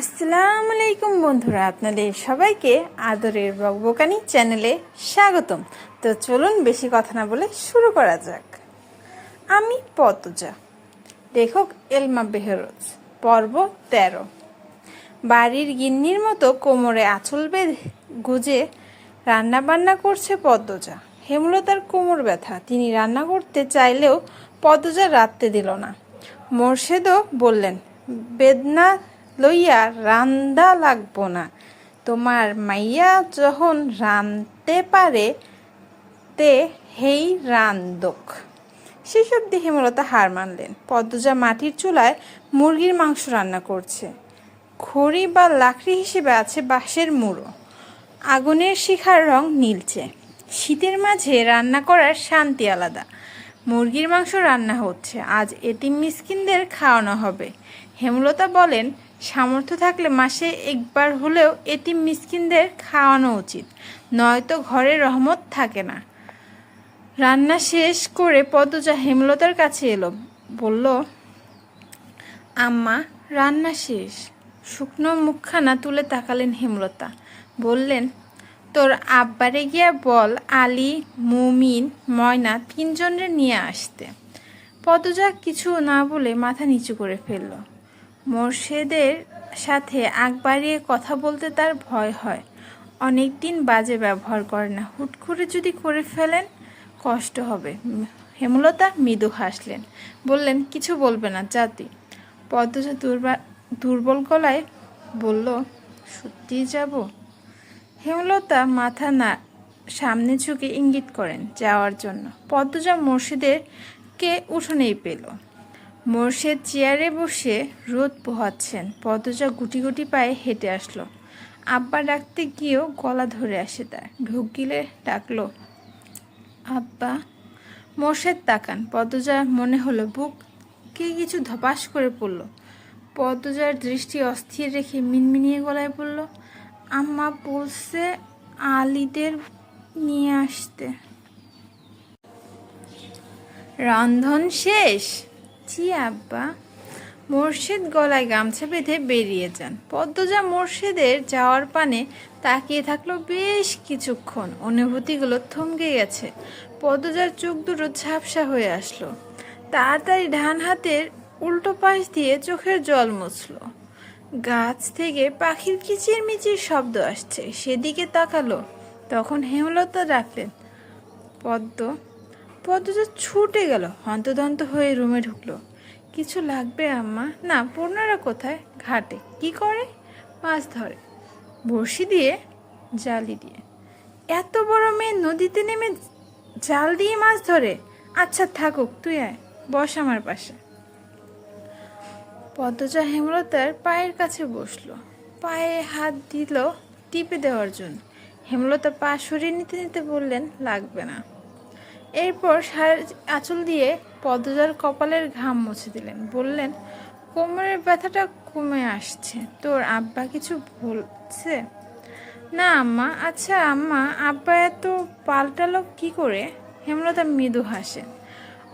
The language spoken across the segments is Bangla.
আসসালামু আলাইকুম বন্ধুরা, আপনাদের সবাইকে আদরের বকবকানি চ্যানেলে স্বাগতম। তো চলুন বেশি কথা না বলে শুরু করা যাক। আমি পতজা লেখক এলমা বেহরোজ, পর্ব তেরো। বাড়ির গিন্নির মতো কোমরে আঁচল বেঁধে গুজে রান্নাবান্না করছে পদ্মজা। হেমলতার কোমর ব্যথা, তিনি রান্না করতে চাইলেও পদ্মজা রাখতে দিল না। মোর্শেদও বললেন, বেদনা লইয়া রান্দা লাগবো না। তোমার মাইয়া যখন রানতে পারে, তে হেই রান্দক। সেসব দেখে মূলত হার মানলেন। পদ্মজা মাটির চুলায় মুরগির মাংস রান্না করছে। খড়ি বা লাকড়ি হিসেবে আছে বাঁশের মুড়ো। আগুনের শিখার রং নীলচে। শীতের মাঝে রান্না করার শান্তি আলাদা। মুরগির মাংস রান্না হচ্ছে। আজ এটিম মিসকিনদের খাওয়ানো হবে। হেমলতা বলেন সামর্থ্য থাকলে মাসে একবার হলেও এটিম মিসকিনদের খাওয়ানো উচিত। নয়তো ঘরে রহমত থাকে না। রান্না শেষ করে পদ্মজা হেমলতার কাছে এলো। বলল, আম্মা, রান্না শেষ। শুকনো মুখখানা তুলে তাকালেন হেমলতা। বললেন, তোর আব্বারে গিয়া বল, আলী, মুমিন, ময়না তিনজনের নিয়ে আসতে। পদজা কিছু না বলে মাথা নিচু করে ফেলল। মোর্শেদের সাথে আগ বাড়িয়ে কথা বলতে তার ভয় হয়। অনেক দিন বাজে ব্যবহার করে না। হুট করে যদি করে ফেলেন, কষ্ট হবে। হেমলতা মৃদু হাসলেন। বললেন, কিছু বলবে না জাতি পদ্মজা দুর্বা দুর্বল গলায় বলল, সত্যিই যাব? হেমলতা মাথা না সামনে ঝুঁকে ইঙ্গিত করেন, যাওয়ার জন্য। পদ্মজা মুর্শিদেরকে উঠোনেই পেল। মোর্শেদ চেয়ারে বসে রোদ পোহাচ্ছেন। পদ্মজা গুটি গুটি পায়ে হেঁটে আসলো। আব্বা ডাকতে গিয়েও গলা ধরে আসে তার। ঢুক গিলে ডাকলো, আব্বা, মোর্শেদ তাকান। পদ্মজা মনে হলো বুক কে কিছু ধপাস করে পড়ল। পদ্মজার দৃষ্টি অস্থির রেখে মিনমিনিয়ে গলায় বলল, আম্মা বলছে আলিদের নিয়ে আসতে। রন্ধন শেষ? জি আব্বা, মোর্শেদ গলায় গামছা বেঁধে বেরিয়ে যান। পদ্মজা মোর্শেদের যাওয়ার পানে তাকিয়ে থাকল বেশ কিছুক্ষণ। অনুভূতিগুলো থমকে গেছে। পদ্মজার চোখ দুটো ঝাপসা হয়ে আসলো। তাড়াতাড়ি ডান হাতের উল্টো পাশ দিয়ে চোখের জল মুছল। গাছ থেকে পাখির কিচির মিচির শব্দ আসছে। সেদিকে তাকালো, তখন হেমলতা ডাকলেন, পদ্ম পদ্মজা ছুটে গেল, হন্তদন্ত হয়ে রুমে ঢুকলো। কিছু লাগবে আম্মা? না, পূর্ণারা কোথায়? ঘাটে। কি করে? মাছ ধরে। বড়শি দিয়ে? জালি দিয়ে। এত বড় মেয়ে নদীতে নেমে জাল দিয়ে মাছ ধরে? আচ্ছা থাকুক, তুই আয়, বস আমার পাশে। পদ্মজা হেমলতার পায়ের কাছে বসল। পায়ে হাত দিল টিপে দেওয়ার জন্য। হেমলতা পা সরিয়ে নিতে নিতে বললেন, লাগবে না। এরপর সার আঁচল দিয়ে পদ্মজার কপালের ঘাম মুছে দিলেন। বললেন, কোমরের ব্যথাটা কমে আসছে। তোর আব্বা কিছু বলছে? না, আম্মা। আচ্ছা আম্মা, আব্বা এত পাল্টালো কি করে? হেমলতা মৃদু হাসেন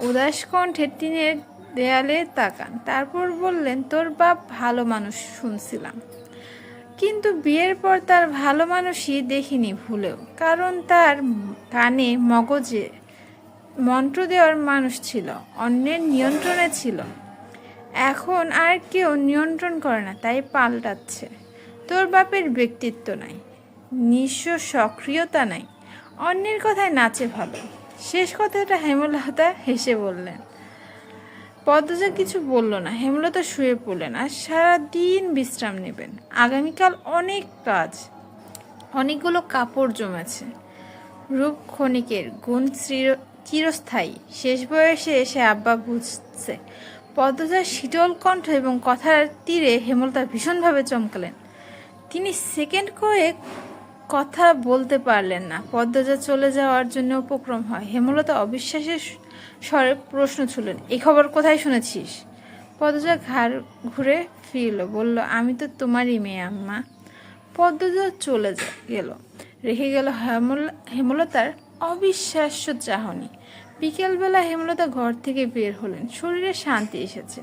উদাস কণ্ঠে টিনের দেয়ালে তাকান। তারপর বললেন, তোর বাপ ভালো মানুষ শুনছিলাম। কিন্তু বিয়ের পর তার ভালো মানুষই দেখিনি ভুলেও। কারণ তার কানে মগজে মন্ত্র দেওয়ার মানুষ ছিল, অন্যের নিয়ন্ত্রণে ছিল। এখন আর কেউ নিয়ন্ত্রণ করে না, তাই পাল্টাচ্ছে। তোর বাপের ব্যক্তিত্ব নাই, নিঃস্ব সক্রিয়তা নাই, অন্যের কথায় নাচে ভালো। শেষ কথাটা হেমলতা হেসে বললেন। পদ্মজা কিছু বলল না, হেমলতা শুয়ে পড়লেন আর সারাদিন বিশ্রাম নেবেন। আগামীকাল অনেক কাজ, অনেকগুলো কাপড় জমেছে। রূপ ক্ষণিকের গুণ চির- চিরস্থায়ী। শেষ বয়সে এসে আব্বা বুঝছে, পদ্মজার শীতল কণ্ঠ এবং কথার তীরে হেমলতা ভীষণভাবে চমকালেন। তিনি সেকেন্ড কয়েক কথা বলতে পারলেন না। পদ্মজা চলে যাওয়ার জন্য উপক্রম হয়। হেমলতা অবিশ্বাসের স্বরে প্রশ্ন ছুলেন এই খবর কোথায় শুনেছিস? পদ্মজা ঘাড় ঘুরে ফিরল, বলল, আমি তো তোমারই মেয়ে, আম্মা। পদ্মজা চলে গেল। রেখে গেল হেমল, হেমলতার অবিশ্বাস্য চাহনি। বিকেলবেলা হেমলতা ঘর থেকে বের হলেন। শরীরে শান্তি এসেছে।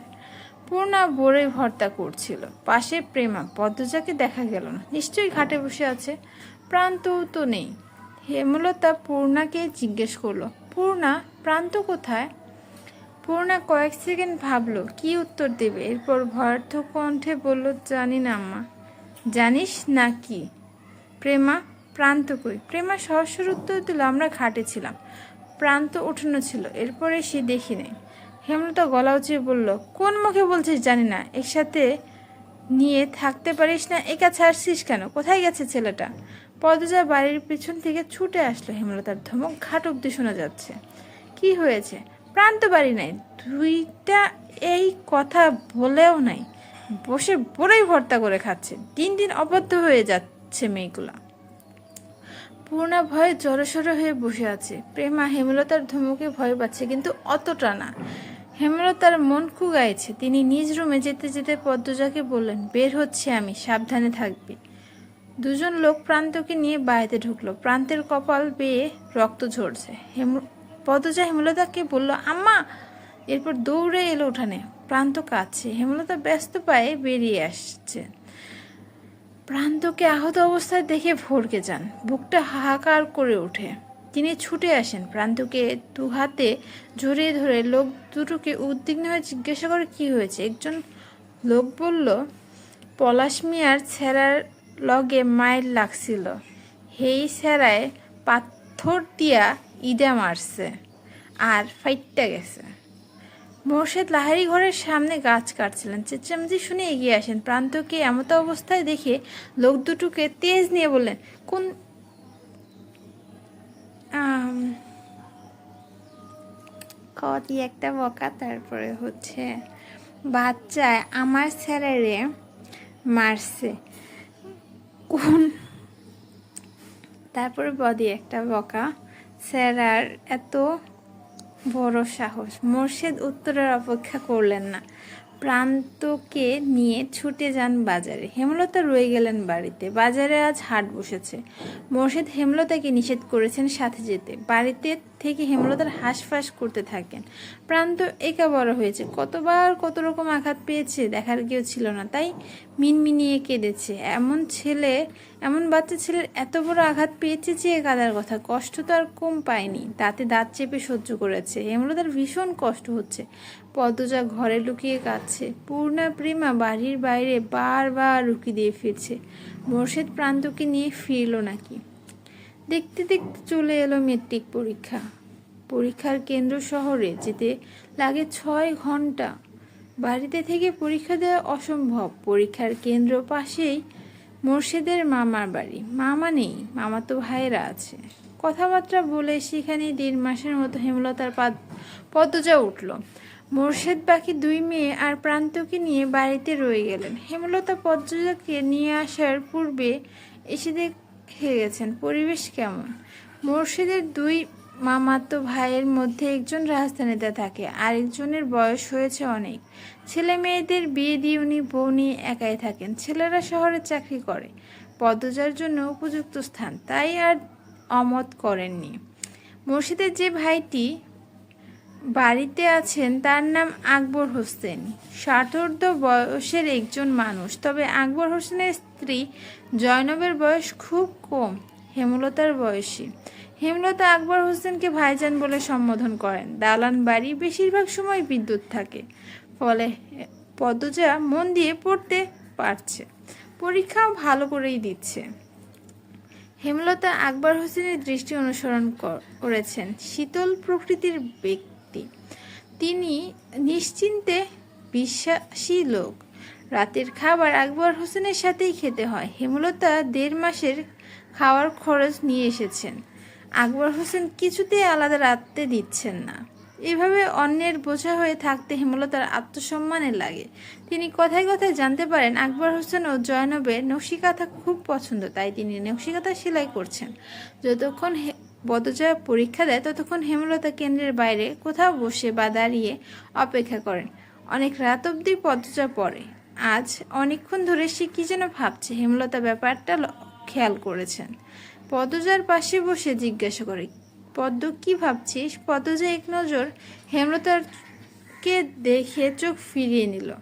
পূর্ণা বড়ই ভর্তা করছিল। পাশে প্রেমা, পদ্মজাকে দেখা গেল না। নিশ্চয়ই ঘাটে বসে আছে। প্রান্ত তো নেই। হেমলতা পূর্ণাকে জিজ্ঞেস করল, পূর্ণা, প্রান্ত কোথায়? পূর্ণা কয়েক সেকেন্ড ভাবলো, কি উত্তর দেবে? এরপর ভয়ার্থ কণ্ঠে বলল, জানি না, আম্মা। জানিস না কি? প্রেমা প্রান্ত কই প্রেমা সহসর উত্তর দিল, আমরা ঘাটে ছিলাম। প্রান্ত উঠানো ছিল, এরপরে সে দেখি নেই হেমলতা গলা উঁচিয়ে বলল, কোন মুখে বলছিস জানি না, একসাথে নিয়ে থাকতে পারিস না, একা ছাড়ছিস কেন? কোথায় গেছে ছেলেটা? পদজা বাড়ির পিছন থেকে ছুটে আসলো, হেমলতার ধমক ঘাট অব্দি শোনা যাচ্ছে। কি হয়েছে? প্রান্ত বাড়ি নাই, দুইটা এই কথা বলেও নাই। বসে বড়ই ভর্তা করে খাচ্ছে। দিন দিন অবদ্ধ হয়ে যাচ্ছে মেয়েগুলা। পূর্ণা ভয়ে জড়সড় হয়ে বসে আছে। প্রেমা হেমলতার ধমকে ভয় পাচ্ছে, কিন্তু অতটা না। হেমলতার মন কুগাইছে তিনি নিজ রুমে যেতে যেতে পদ্মজাকে বললেন, বের হচ্ছে আমি, সাবধানে থাকবি। দুজন লোক প্রান্তকে নিয়ে বাড়িতে ঢুকলো। প্রান্তের কপাল বেয়ে রক্ত ঝরছে। হেম পদ্মজা হেমলতাকে বলল, আম্মা! এরপর দৌড়ে এলো উঠানে। প্রান্ত কাছে হেমলতা ব্যস্ত পায়ে বেরিয়ে আসছে। প্রান্তকে আহত অবস্থায় দেখে ভরকে যান। বুকটা হাহাকার করে ওঠে। তিনি ছুটে আসেন। প্রান্তকে দু হাতে জড়িয়ে ধরে লোক দুটোকে উদ্বিগ্ন হয়ে জিজ্ঞাসা করে, কি হয়েছে? একজন লোক বলল, পলাশ মিয়ার ছেঁড়ার লগে মায়ের লাগছিল। হেই ছেঁড়ায় পাথর দিয়া ইদা মারছে। আর ফাইটটা গেছে। মোর্শেদ লাহারি ঘরের সামনে গাছ কাটছিলেন। চেঁচামেচি শুনে এগিয়ে আসেন। প্রান্তকে এমত অবস্থায় দেখে লোক দুটোকে তেজ নিয়ে বললেন, কোন কদি একটা বকা তারপরে হচ্ছে, বাচ্চায় আমার স্যারেরে মারছে। কোন? তারপরে বদি একটা বকা, স্যার এত বড় সাহস। মোর্শেদ উত্তরের অপেক্ষা করলেন না। প্রান্তকে নিয়ে ছুটে যান বাজারে। হেমলতা রয়ে গেলেন বাড়িতে। বাজারে আজ হাট বসেছে। মোর্শেদ হেমলতাকে নিষেধ করেছেন সাথে যেতে। বাড়িতে থেকে হেমলতার হাঁসফাঁস করতে থাকেন। প্রান্ত একা বড় হয়েছে। কতবার কত রকম আঘাত পেয়েছে দেখার কেউ ছিল না। তাই মিনমিনিয়ে কেঁদেছে। এমন ছেলে, এমন বাচ্চা ছেলের এত বড় আঘাত পেয়েছে চেয়ে কাদার কথা। কষ্ট তো আর কম পায়নি। দাঁতে দাঁত চেপে সহ্য করেছে। হেমলতার ভীষণ কষ্ট হচ্ছে। পদ্মজা ঘরে লুকিয়ে কাঁদছে। পূর্ণা প্রেমা বাড়ির বাইরে বারবার রুকি দিয়ে ফিরছে। মোর্শেদ প্রান্তকে নিয়ে ফিরল নাকি? দেখতে দেখতে চলে এলো মেট্রিক পরীক্ষা। পরীক্ষার কেন্দ্র শহরে যেতে লাগে ছয় ঘণ্টা। বাড়িতে থেকে পরীক্ষা দেওয়া অসম্ভব। পরীক্ষার কেন্দ্র পাশেই মোর্শেদের মামার বাড়ি। মামা নেই, মামা তো ভাইয়েরা আছে। কথাবার্তা বলে সেখানে দেড় মাসের মতো হেমলতার পাদ পদ্মজা উঠল। মোর্শেদ বাকি দুই মেয়ে আর প্রান্তকে নিয়ে বাড়িতে রয়ে গেলেন। হেমলতা পদ্মজাকে নিয়ে আসার পূর্বে এসে দেখে গেছেন। পরিবেশ কেমন? মোর্শেদের দুই মামাতো ভাইয়ের মধ্যে একজন রাজধানীতে থাকে, আরেকজনের বয়স হয়েছে অনেক। ছেলে মেয়েদের বিয়ে দিয়ে উনি বউ নিয়ে একাই থাকেন। ছেলেরা শহরে চাকরি করে পদজার জন্য উপযুক্ত স্থান, তাই আর অমত করেননি। মুর্শিদের যে ভাইটি বাড়িতে আছেন তার নাম আকবর হোসেন। ষাটোর্ধ বয়সের একজন মানুষ, তবে আকবর হোসেনের স্ত্রী জয়নবের বয়স খুব কম, হেমলতার বয়সী। হেমলতা আকবর হোসেনকে ভাইজান বলে সম্বোধন করেন। দালান বাড়ি বেশিরভাগ সময় বিদ্যুৎ থাকে, ফলে পদ্মজা মন দিয়ে পড়তে পারছে, পরীক্ষাও ভালো করেই দিচ্ছে। হেমলতা আকবর হোসেনের দৃষ্টি অনুসরণ কর- করেছেন। শীতল প্রকৃতির ব্যক্তি তিনি নিশ্চিন্তে বিশ্বাসী লোক। রাতের খাবার আকবর হোসেনের সাথেই খেতে হয়। হেমলতা দেড় মাসের খাওয়ার খরচ নিয়ে এসেছেন। আকবর হোসেন কিছুতেই আলাদা রাখতে দিচ্ছেন না। এভাবে অন্যের বোঝা হয়ে থাকতে হেমলতার আত্মসম্মানে লাগে। তিনি কথায় কথায় জানতে পারেন, আকবর হোসেন ও জয়নবের নকশিকাঁথা খুব পছন্দ, তাই তিনি নকশিকাঁথা সেলাই করছেন। যতক্ষণ হে- পরীক্ষা দেয়, ততক্ষণ হেমলতা কেন্দ্রের বাইরে কোথাও বসে বা দাঁড়িয়ে অপেক্ষা করেন। অনেক রাত অবধি পদজা পড়ে। আজ অনেকক্ষণ ধরে সে কি যেন ভাবছে, হেমলতা ব্যাপারটা খেয়াল করেছেন। পদজার পাশে বসে জিজ্ঞাসা করে, পদ্ম কি ভাবছিস? পদ্মজা এক নজর হেমলতারকে দেখে চোখ ফিরিয়ে নিল।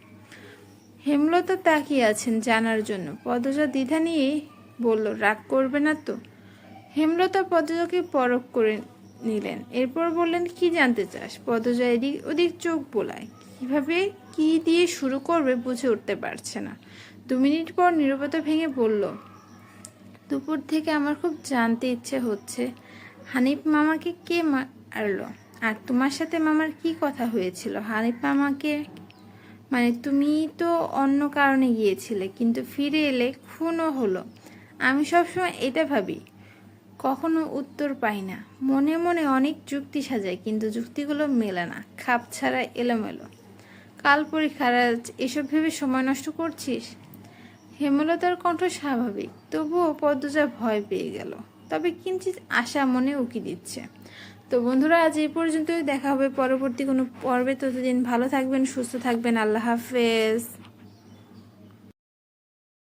হেমলতা তাকিয়ে আছেন জানার জন্য। পদজা দ্বিধা নিয়ে বলল, রাগ করবে না তো? হেমলতা পদজাকে পরখ করে নিলেন। এরপর বললেন, কি জানতে চাস? পদজা এদিক ওদিক চোখ বোলায়। কীভাবে কি দিয়ে শুরু করবে বুঝে উঠতে পারছে না। দু মিনিট পর নীরবতা ভেঙে বলল, দুপুর থেকে আমার খুব জানতে ইচ্ছে হচ্ছে। হানিফ মামাকে কে মারলো? আর তোমার সাথে মামার কি কথা হয়েছিল? হানিফ মামাকে মানে তুমি তো অন্য কারণে গিয়েছিলে, কিন্তু ফিরে এলে খুনও হলো। আমি সবসময় এটা ভাবি। কখনো উত্তর পাই না। মনে মনে অনেক যুক্তি সাজাই, কিন্তু যুক্তিগুলো মেলে না। খাপ ছাড়া এলোমেলো। কাল পরীক্ষার এসব ভেবে সময় নষ্ট করছিস? হেমলতার কণ্ঠ স্বাভাবিক, তবুও পদ্মজা ভয় পেয়ে গেল। তবে কিঞ্চিত আশা মনে উকি দিচ্ছে। তো বন্ধুরা, আজ এই পর্যন্তই। দেখা হবে পরবর্তী কোনো পর্বে। ততদিন ভালো থাকবেন, সুস্থ থাকবেন। আল্লাহ হাফেজ।